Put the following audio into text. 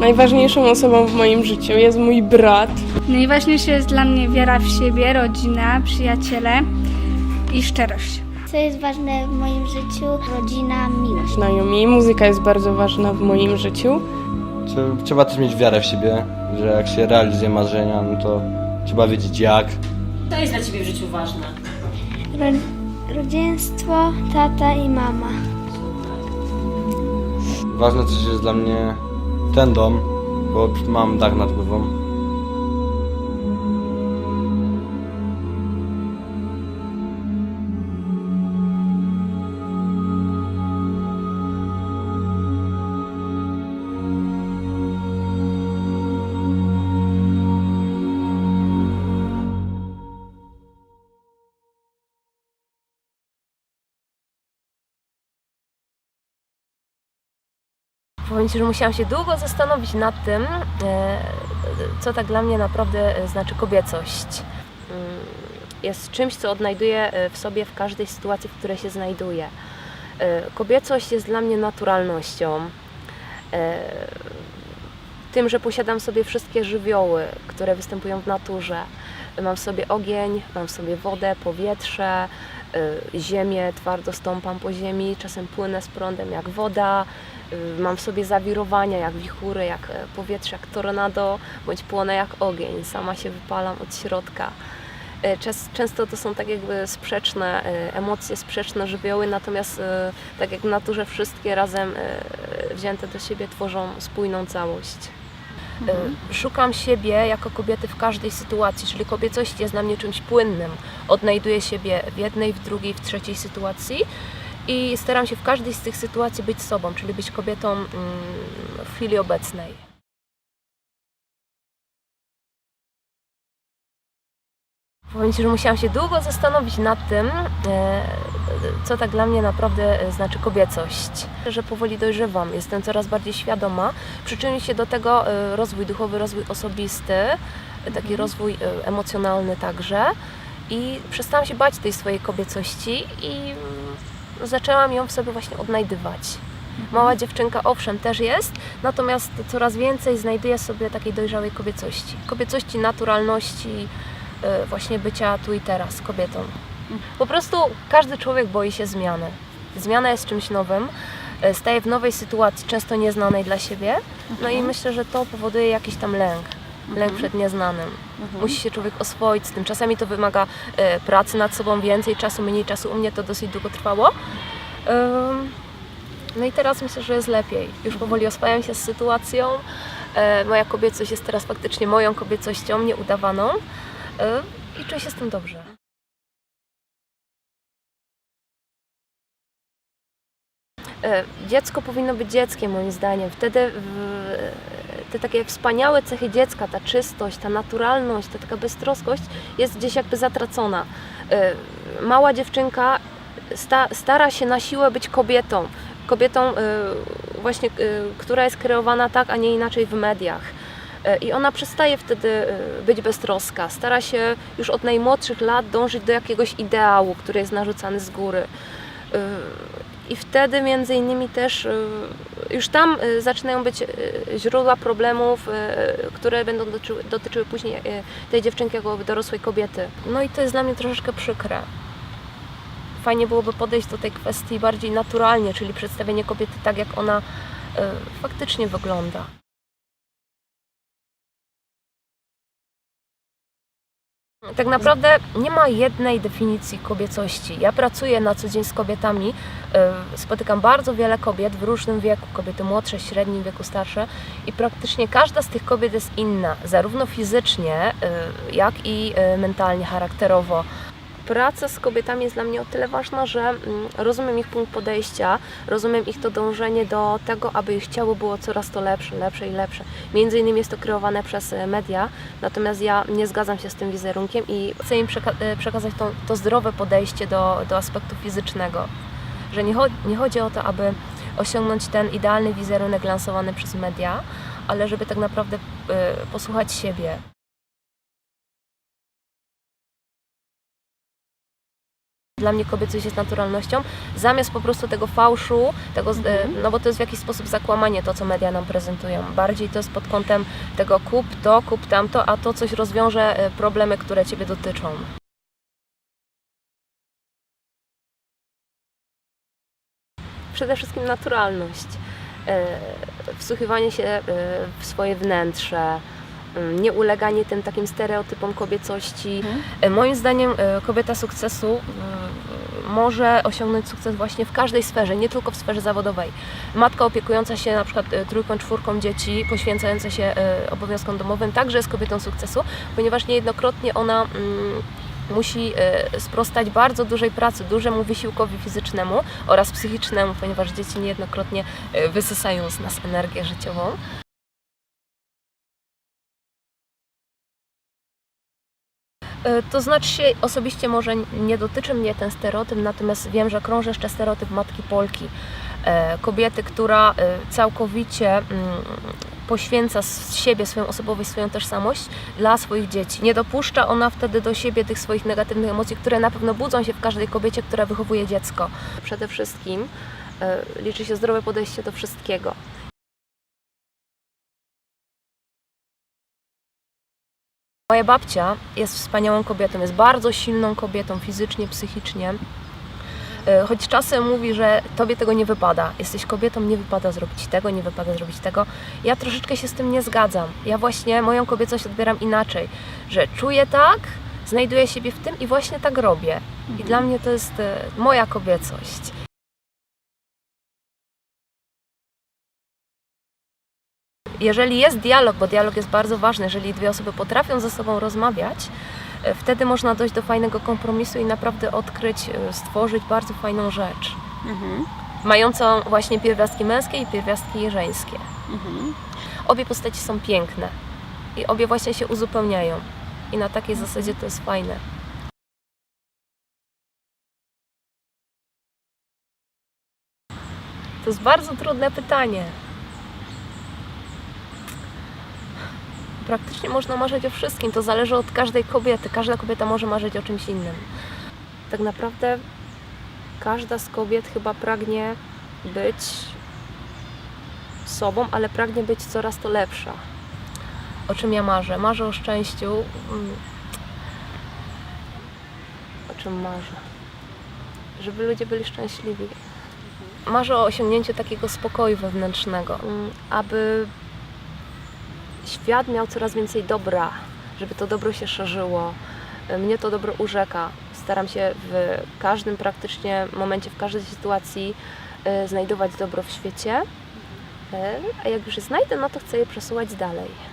Najważniejszą osobą w moim życiu jest mój brat. Najważniejsze jest dla mnie wiara w siebie, rodzina, przyjaciele i szczerość. Co jest ważne w moim życiu? Rodzina, miłość. Znajomi, muzyka jest bardzo ważna w moim życiu. Trze- Trzeba też mieć wiarę w siebie, że jak się realizuje marzenia, no to trzeba wiedzieć jak. Co jest dla Ciebie w życiu ważne? rodzeństwo, tata i mama. Ważne też jest dla mnie ten dom, bo mam dach nad głową. Powiem Ci, że musiałam się długo zastanowić nad tym, e, co tak dla mnie naprawdę e, znaczy kobiecość. Mm, Jest czymś, co odnajduję e, w sobie w każdej sytuacji, w której się znajduję. Kobiecość jest dla mnie naturalnością. Tym, że posiadam sobie wszystkie żywioły, które występują w naturze. Mam w sobie ogień, mam w sobie wodę, powietrze, ziemię, twardo stąpam po ziemi, czasem płynę z prądem jak woda, Mam w sobie zawirowania, jak wichury, jak e, powietrze, jak tornado, bądź płonę jak ogień. Sama się wypalam od środka. E, Często to są tak jakby sprzeczne e, emocje, sprzeczne żywioły, natomiast tak jak w naturze wszystkie razem wzięte do siebie tworzą spójną całość. E, Szukam siebie jako kobiety w każdej sytuacji, czyli kobiecość jest dla mnie czymś płynnym. Odnajduję siebie w jednej, w drugiej, w trzeciej sytuacji i staram się w każdej z tych sytuacji być sobą, czyli być kobietą mm, w chwili obecnej. Powiem Ci, że musiałam się długo zastanowić nad tym, e, co tak dla mnie naprawdę e, znaczy kobiecość. Że powoli dojrzewam, jestem coraz bardziej świadoma. Przyczyni się do tego e, rozwój duchowy, rozwój osobisty, taki rozwój e, emocjonalny także. I przestałam się bać tej swojej kobiecości i zaczęłam ją w sobie właśnie odnajdywać. Mała dziewczynka owszem też jest, natomiast coraz więcej znajduję sobie takiej dojrzałej kobiecości. Kobiecości, naturalności, y, właśnie bycia tu i teraz kobietą. Po prostu każdy człowiek boi się zmiany. Zmiana jest czymś nowym, y, staje w nowej sytuacji, często nieznanej dla siebie, no i myślę, że to powoduje jakiś tam lęk. Lęk przed nieznanym. Musi się człowiek oswoić z tym. Czasami to wymaga e, pracy nad sobą więcej czasu, mniej czasu. U mnie to dosyć długo trwało. Ym, no i teraz myślę, że jest lepiej. Już powoli oswajam się z sytuacją. E, moja kobiecość jest teraz faktycznie moją kobiecością, nieudawaną. E, I czuję się z tym dobrze. E, Dziecko powinno być dzieckiem, moim zdaniem. Wtedy w, te takie wspaniałe cechy dziecka, ta czystość, ta naturalność, ta taka beztroskość jest gdzieś jakby zatracona. E, Mała dziewczynka sta, stara się na siłę być kobietą. Kobietą e, właśnie, e, która jest kreowana tak, a nie inaczej w mediach. I ona przestaje wtedy być beztroska. Stara się już od najmłodszych lat dążyć do jakiegoś ideału, który jest narzucany z góry. I wtedy między innymi też już tam e, zaczynają być e, źródła problemów, e, które będą dotyczyły, później tej dziewczynki jako dorosłej kobiety. No i to jest dla mnie troszeczkę przykre. Fajnie byłoby podejść do tej kwestii bardziej naturalnie, czyli przedstawienie kobiety tak, jak ona faktycznie wygląda. Tak naprawdę nie ma jednej definicji kobiecości. Ja pracuję na co dzień z kobietami, e, spotykam bardzo wiele kobiet w różnym wieku, kobiety młodsze, średnim wieku, starsze i praktycznie każda z tych kobiet jest inna, zarówno fizycznie, e, jak i e, mentalnie, charakterowo. Praca z kobietami jest dla mnie o tyle ważna, że mm, rozumiem ich punkt podejścia, rozumiem ich to dążenie do tego, aby ich ciało było coraz to lepsze, lepsze i lepsze. Między innymi jest to kreowane przez e, media, natomiast ja nie zgadzam się z tym wizerunkiem i chcę im przeka- e, przekazać to, to zdrowe podejście do, do aspektu fizycznego. Że nie, cho- nie chodzi o to, aby osiągnąć ten idealny wizerunek lansowany przez media, ale żeby tak naprawdę e, posłuchać siebie. Dla mnie kobiecość jest naturalnością, zamiast po prostu tego fałszu, tego, e, no bo to jest w jakiś sposób zakłamanie to, co media nam prezentują. Bardziej to jest pod kątem tego kup to, kup tamto, a to coś rozwiąże e, problemy, które Ciebie dotyczą. Przede wszystkim naturalność, e, wsłuchiwanie się e, w swoje wnętrze, nie uleganie tym takim stereotypom kobiecości. E, Moim zdaniem e, kobieta sukcesu e, może osiągnąć sukces właśnie w każdej sferze, nie tylko w sferze zawodowej. Matka opiekująca się na przykład trójką, czwórką dzieci, poświęcająca się obowiązkom domowym, także jest kobietą sukcesu, ponieważ niejednokrotnie ona mm, musi sprostać bardzo dużej pracy, dużemu wysiłkowi fizycznemu oraz psychicznemu, ponieważ dzieci niejednokrotnie wysysają z nas energię życiową. To znaczy osobiście może nie dotyczy mnie ten stereotyp, natomiast wiem, że krąży jeszcze stereotyp matki Polki. E, Kobiety, która e, całkowicie mm, poświęca siebie, swoją osobowość, swoją tożsamość dla swoich dzieci. Nie dopuszcza ona wtedy do siebie tych swoich negatywnych emocji, które na pewno budzą się w każdej kobiecie, która wychowuje dziecko. Przede wszystkim e, liczy się zdrowe podejście do wszystkiego. Moja babcia jest wspaniałą kobietą, jest bardzo silną kobietą fizycznie, psychicznie. E, Choć czasem mówi, że tobie tego nie wypada, jesteś kobietą, nie wypada zrobić tego, nie wypada zrobić tego. Ja troszeczkę się z tym nie zgadzam. Ja właśnie moją kobiecość odbieram inaczej, że czuję tak, znajduję siebie w tym i właśnie tak robię. I dla mnie to jest e, moja kobiecość. Jeżeli jest dialog, bo dialog jest bardzo ważny, jeżeli dwie osoby potrafią ze sobą rozmawiać, e, wtedy można dojść do fajnego kompromisu i naprawdę odkryć, e, stworzyć bardzo fajną rzecz. Mającą właśnie pierwiastki męskie i pierwiastki żeńskie. Obie postaci są piękne i obie właśnie się uzupełniają. I na takiej zasadzie to jest fajne. To jest bardzo trudne pytanie. Praktycznie można marzyć o wszystkim. To zależy od każdej kobiety. Każda kobieta może marzyć o czymś innym. Tak naprawdę każda z kobiet chyba pragnie być sobą, ale pragnie być coraz to lepsza. O czym ja marzę? Marzę o szczęściu. Mm. O czym marzę? Żeby ludzie byli szczęśliwi. Marzę o osiągnięciu takiego spokoju wewnętrznego, mm, aby świat miał coraz więcej dobra, żeby to dobro się szerzyło. Mnie to dobro urzeka. Staram się w każdym praktycznie momencie, w każdej sytuacji e, znajdować dobro w świecie. E, A jak już je znajdę, no to chcę je przesuwać dalej.